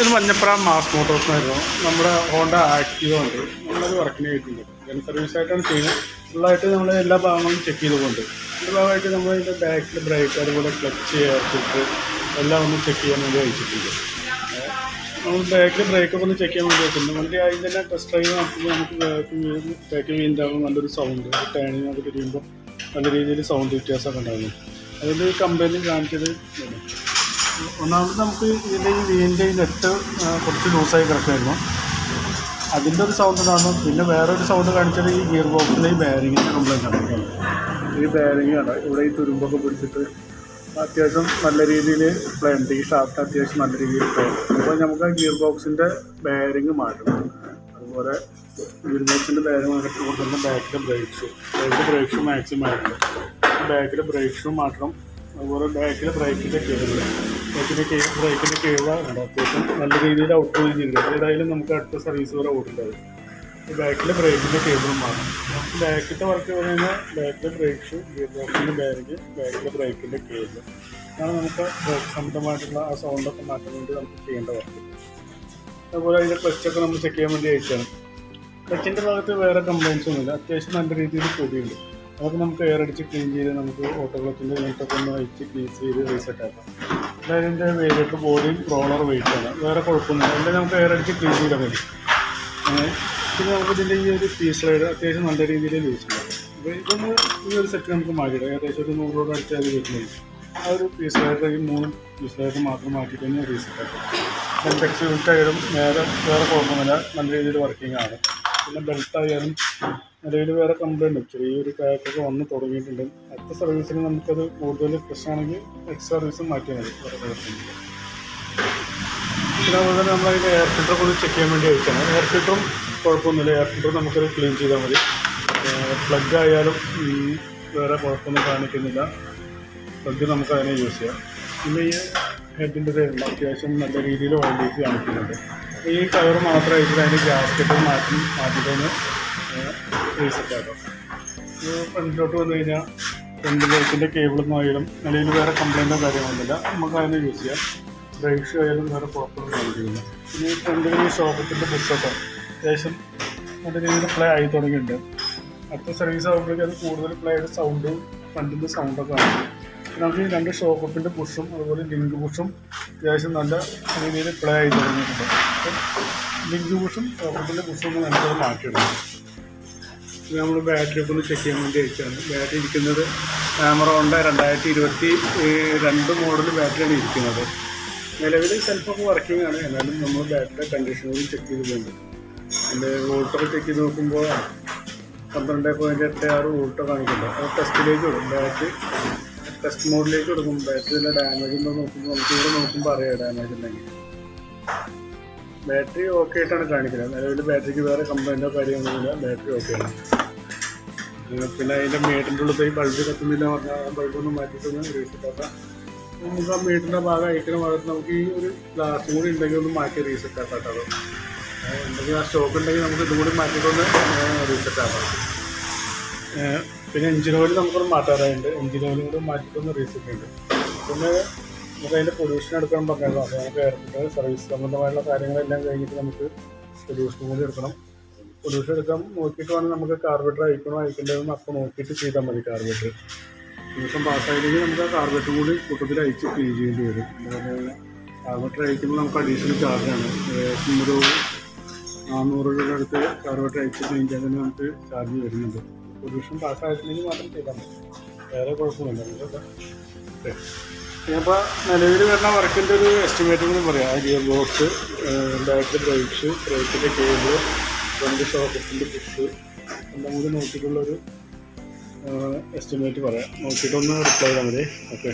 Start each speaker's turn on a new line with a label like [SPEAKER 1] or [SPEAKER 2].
[SPEAKER 1] ഇത് Manjappura mass motors ആയിരുന്നു. നമ്മുടെ ഹോണ്ട ആക്റ്റീവ് ഉണ്ട്. നമ്മളത് വർക്കിന് ചെയ്തിട്ടുണ്ട്. ജന സർവീസ് ആയിട്ടാണ് ചെയ്യുന്നത് ഫുള്ളായിട്ട് നമ്മൾ എല്ലാ ഭാഗങ്ങളും ചെക്ക് ചെയ്തുകൊണ്ട്. ഇതിന്റെ ഭാഗമായിട്ട് നമ്മൾ ഇതിന്റെ ബാക്കിൽ ബ്രേക്ക് അതുപോലെ ക്ലച്ച് എയർഫിൽറ്റർ എല്ലാം ഒന്ന് ചെക്ക് ചെയ്യാൻ വേണ്ടി അയച്ചിട്ടുണ്ട് നമ്മൾ ബാക്കിൽ ബ്രേക്കൊക്കെ ഒന്ന് ചെക്ക് ചെയ്യാൻ വേണ്ടി വെച്ചിട്ടുണ്ട്. വണ്ടി ആദ്യം തന്നെ ടെസ്റ്റ് ഡ്രൈവ് നടത്തുമ്പോൾ നമുക്ക് ബാക്ക് വീഴും ബാക്ക് വീണ്ടാകുമ്പോൾ നല്ലൊരു സൗണ്ട് ടേണിങ് ഒക്കെ തിരിയുമ്പോൾ നല്ല രീതിയിൽ സൗണ്ട് വ്യത്യാസമൊക്കെ ഉണ്ടാകുന്നു അതിൽ കമ്പനി കാണിച്ചത്. ഒന്നാമത് നമുക്ക് ഇതിന്റെ ഈ വീലിന്റെ ഈ നെറ്റ് കുറച്ച് ലൂസായി കിടക്കുമായിരുന്നു അതിന്റെ ഒരു സൗണ്ട് കാണും. പിന്നെ വേറെ ഒരു സൗണ്ട് കാണിച്ചത് ഈ ഗിയർ ബോക്സിലെ ഈ ബാരിങ്ങിന്റെ കംപ്ലൈന്റ് ആണ്. ഈ ബാരിങ് ആണ്. ഇവിടെ ഈ തുരുമ്പൊക്കെ പിടിച്ചിട്ട് അത്യാവശ്യം നല്ല രീതിയിൽ പ്ലേ ഉണ്ട് ഈ ഷാഫ്റ്റ് അത്യാവശ്യം നല്ല രീതിയിൽ പ്ലേ അപ്പോൾ നമുക്ക് ആ ഗിയർ ബോക്സിന്റെ ബാരിങ് മാറ്റണം അതുപോലെ ഗിയർ ബോക്സിന്റെ ബാരിങ് മാറ്റി കൊടുക്കുന്ന ബാക്കിലെ ബ്രേക്ക് ഷൂ ബാക്കിലെ ബ്രേക്ക് ഷൂ മാക്സിമം ആയിട്ടുണ്ട്. ബാക്കിലെ ബ്രേക്ക് ഷൂ മാറ്റണം. അതുപോലെ ബാക്കിലെ ബ്രേക്കിന്റെ കേബിൾ ബാക്കിന്റെ ബ്രേക്കിന്റെ ഉണ്ട് അത്യാവശ്യം നല്ല രീതിയിൽ ഔട്ട് ചെയ്തിട്ടുണ്ട്. ഏതായാലും നമുക്ക് അടുത്ത സർവീസ് വരെ ഈ ബാക്കിലെ ബ്രേക്കിന്റെ കേബിളും മാറും. ബാക്കിലത്തെ വർക്ക് പറയുന്നത് ബാക്കിലെ ബ്രേക്ക് ഷൂ ഗിയർ ബോക്സിന്റെ ബാഗ് ബാക്കിലെ ബ്രേക്കിന്റെ കേബിൾ അതാണ് നമുക്ക് ബ്രേക്ക് സംബന്ധമായിട്ടുള്ള ആ സൗണ്ടൊക്കെ മാറ്റാൻ വേണ്ടി നമുക്ക് ചെയ്യേണ്ട വർക്ക് അതുപോലെ അതിന്റെ ക്ലച്ചൊക്കെ നമ്മൾ ചെക്ക് ചെയ്യാൻ വേണ്ടി അയച്ചാണ്. ക്ലച്ചിന്റെ ഭാഗത്ത് വേറെ കംപ്ലയിൻസ് ഒന്നുമില്ല. അത്യാവശ്യം നല്ല രീതിയിൽ പൊടിയുണ്ട്. അതൊക്കെ നമുക്ക് എയർ അടിച്ച് ക്ലീൻ ചെയ്ത് നമുക്ക് ഓട്ടോ ക്ലച്ചിന്റെ യൂണിറ്റൊക്കെ ഒന്ന് അയച്ച് ക്ലീൻ ചെയ്ത് റീസെറ്റ് ആക്കാം. ഇതിന്റെ വെയിറ്റ് ബോഡിയും റോളർ ആണ്. വേറെ കുഴപ്പമൊന്നുമില്ല. അതിന്റെ നമുക്ക് എയർ അടിച്ച് ക്ലീൻ ചെയ്താൽ മതി. പിന്നെ നമുക്ക് ഇതിന്റെ ഈ ഒരു പീസ് റൈഡ് അത്യാവശ്യം നല്ല രീതിയിൽ യൂസ് ചെയ്യാം. അപ്പോൾ ഇതൊന്ന് ഈ ഒരു സെറ്റ് നമുക്ക് മാറ്റിയിടാം. ഏകദേശം ഒരു നൂറോട് അടിച്ച് അത് വരുന്നത് ആ ഒരു പീസ് റൈഡർ ഈ മൂന്ന് പീസ് റൈഡർ മാത്രം മാറ്റിയിട്ട് തന്നെ റീസെറ്റ് ആക്കാം. ടെക്സ് ആയാലും നേരെ വേറെ കുഴപ്പമൊന്നുമില്ല. നല്ല രീതിയിൽ വർക്കിംഗ് ആണ്. പിന്നെ ബെൽറ്റ് ആയാലും നിലവിൽ വേറെ കംപ്ലൈന്റ് ചെറിയൊരു കാര്യത്തൊക്കെ വന്ന് തുടങ്ങിയിട്ടുണ്ട്. അടുത്ത സർവീസിന് നമുക്കത് കൂടുതൽ പ്രശ്നമാണെങ്കിൽ എക്സ്ട്രാ സർവീസ് മാറ്റിയാൽ മതി. വേറെ കുഴപ്പമില്ല അതുപോലെ തന്നെ നമ്മൾ അതിന്റെ എയർ ഫിൽറ്റർ കൂടി ചെക്ക് ചെയ്യാൻ വേണ്ടി അയച്ചാണ് എയർ ഫിൽറ്ററും കുഴപ്പമൊന്നുമില്ല. എയർ ഫിൽറ്റർ നമുക്കത് ക്ലീൻ ചെയ്താൽ മതി. പ്ലഗ് ആയാലും വേറെ കുഴപ്പമൊന്നും കാണിക്കുന്നില്ല. പ്ലഗ് നമുക്ക് അതിനെ യൂസ് ചെയ്യാം. പിന്നെ ഈ ഹെഡിന്റെ തരുന്നത് അത്യാവശ്യം നല്ല രീതിയിൽ ഓയിലേക്ക് കാണിക്കുന്നുണ്ട്. ഈ കവർ മാത്രമായിട്ട് അതിന്റെ ഗ്യാസ്കറ്റ് മാറ്റി മാറ്റിയിട്ടൊന്ന് റീസെറ്റ് ആട്ടോ ഇത് ഫ്രണ്ടിലോട്ട് വന്നു കഴിഞ്ഞാൽ ഫ്രണ്ട് ബൈക്കിന്റെ കേബിളൊന്നും ആയാലും നിലയിൽ വേറെ കംപ്ലൈന്റോ കാര്യങ്ങളൊന്നുമില്ല നമുക്ക് അതിനെ യൂസ് ചെയ്യാം. ബ്രേക്ക് ആയാലും വേറെ കുഴപ്പമൊന്നും കാണിക്കുന്നില്ല ഈ ഫ്രണ്ടിൽ ഈ ഷോക്കത്തിന്റെ ബുഷൊക്കെ അത്യാവശ്യം നല്ല രീതിയിൽ പ്ലേ ആയി തുടങ്ങിയിട്ടുണ്ട്. അടുത്ത സർവീസ് ആകുമ്പോഴേക്കും അത് കൂടുതൽ പ്ലേ ആയിട്ട് സൗണ്ടും ഫ്രണ്ടിന്റെ സൗണ്ടൊക്കെ ആണ് നമുക്ക് ഈ രണ്ട് ഷോക്കപ്പിന്റെ പുഷും അതുപോലെ ലിങ്ക് പുഷും അത്യാവശ്യം നല്ല രീതിയിൽ പ്ലേ ആയി തുടങ്ങിയിട്ടുണ്ട്. ലിങ്ക് പുഷും ഷോക്കപ്പിന്റെ പുഷും നല്ലത് മാറ്റിയിടണം നമ്മൾ ബാറ്ററി ഒക്കെ ഒന്ന് ചെക്ക് ചെയ്യാൻ വേണ്ടി അയച്ചാണ് ബാറ്ററി ഇരിക്കുന്നത് ക്യാമറ കൊണ്ട് രണ്ടായിരത്തി ഇരുപത്തി രണ്ട് മോഡൽ ബാറ്ററിയാണ് ഇരിക്കുന്നത്. നിലവിൽ സെൽഫൊക്കെ വർക്കിംഗ് ആണ്. എന്നാലും നമ്മൾ ബാറ്ററി കണ്ടീഷൻ കൂടി ചെക്ക് ചെയ്തിട്ടുണ്ട് അതിന്റെ വോൾട്ടർ ചെക്ക് ചെയ്ത് നോക്കുമ്പോൾ പന്ത്രണ്ട് പോയിന്റ് എട്ട് ആറ് വോൾട്ടോ കാണിക്കുന്നുണ്ട്. അത് ടെസ്റ്റിലേക്ക് വിടും ബാറ്ററി ടെസ്റ്റ് മോഡിലേക്ക് കൊടുക്കും. ബാറ്ററിയിലെ ഡാമേജ് ഉണ്ടോ നോക്കുമ്പോൾ നമുക്ക് ഇവിടെ നോക്കുമ്പോൾ അറിയാം ഡാമേജ് ഉണ്ടെങ്കിൽ. ബാറ്ററി ഓക്കെ ആയിട്ടാണ് കാണിക്കുന്നത്. നിലവിൽ ബാറ്ററിക്ക് വേറെ കംപ്ലൈന്റോ കാര്യങ്ങളൊന്നുമില്ല ബാറ്ററി ഓക്കെ ആണ്. പിന്നെ അതിന്റെ മീറ്ററിന്റെ ഉള്ളിൽ പോയി ബൾബ് കത്തുന്നില്ല പറഞ്ഞാൽ ആ ബൾബ് ഒന്ന് മാറ്റിയിട്ടൊന്ന് റീസെറ്റ് ആക്കാം. നമുക്ക് ആ മീറ്ററിന്റെ ഭാഗം അയക്കുന്ന ഭാഗത്ത് നമുക്ക് ഈ ഒരു ഗ്ലാസ് കൂടി ഉണ്ടെങ്കിൽ ഒന്ന് മാറ്റി റീസെറ്റ് ആക്കാം കേട്ടോ. ഏഹ് ഉണ്ടെങ്കിൽ ആ സ്റ്റോക്ക് ഉണ്ടെങ്കിൽ നമുക്ക് ഇതും കൂടി മാറ്റിയിട്ടൊന്ന് റീസെറ്റ് ആക്കാം. ഏഹ് പിന്നെ എഞ്ചിൻ ഓയിൽ നമുക്കൊന്ന് മാറ്റാറായുണ്ട് എഞ്ചിൻ ഓയിലും കൂടി മാറ്റിയിട്ടൊന്ന് റീസെറ്റ് ഉണ്ട് പിന്നെ നമുക്ക് അതിന്റെ പൊല്യൂഷൻ എടുക്കാൻ പറഞ്ഞല്ലോ. അപ്പോൾ നമുക്ക് എയർപോർട്ട് സർവീസ് സംബന്ധമായുള്ള കാര്യങ്ങളെല്ലാം കഴിഞ്ഞിട്ട് നമുക്ക് പൊല്യൂഷൻ കൂടി എടുക്കണം. പൊല്യൂഷൻ എടുക്കാൻ നോക്കിയിട്ട് വേണം നമുക്ക് കാർബറേറ്റർ അയക്കണോ അയക്കേണ്ടതെന്ന് അപ്പോൾ നോക്കിയിട്ട് ചെയ്താൽ മതി കാർബറേറ്റർ ദിവസം പാസ്സായില്ലെങ്കിൽ നമുക്ക് ആ കാർബറേറ്റർ കൂടി കൂട്ടത്തിൽ അയച്ച് ക്ലീൻ ചെയ്യേണ്ടി വരും. കാർബറേറ്റർ അയക്കുമ്പോൾ നമുക്ക് അഡീഷണൽ ചാർജാണ് ഏകദേശം ഒരു നാനൂറ് രൂപയുടെ അടുത്ത് കാർബറേറ്റർ അയച്ച് ക്ലീൻ ചെയ്യാൻ നമുക്ക് ചാർജ് വരുന്നുണ്ട്. പൊല്യൂഷൻ പാസ്സായിട്ടില്ലെങ്കിൽ മാത്രം ചെയ്താൽ മതി. വേറെ കുഴപ്പമൊന്നുമില്ല. ഓക്കെ അപ്പോൾ നിലവിൽ വരുന്ന വർക്കിന്റെ ഒരു എസ്റ്റിമേറ്റ് കൂടി പറയാം. ഗിയർ ബോക്സ് ബാറ്ററി ബ്രേക്സ് ബ്രേക്കിന്റെ കേബിൾ രണ്ട് ഷോക്കറ്റിന്റെ പുഷ് എല്ലാം കൂടി നോക്കിയിട്ടുള്ളൊരു എസ്റ്റിമേറ്റ് പറയാം. നോക്കിയിട്ടൊന്ന് റിപ്ലൈ ചെയ്താൽ മതി. ഓക്കെ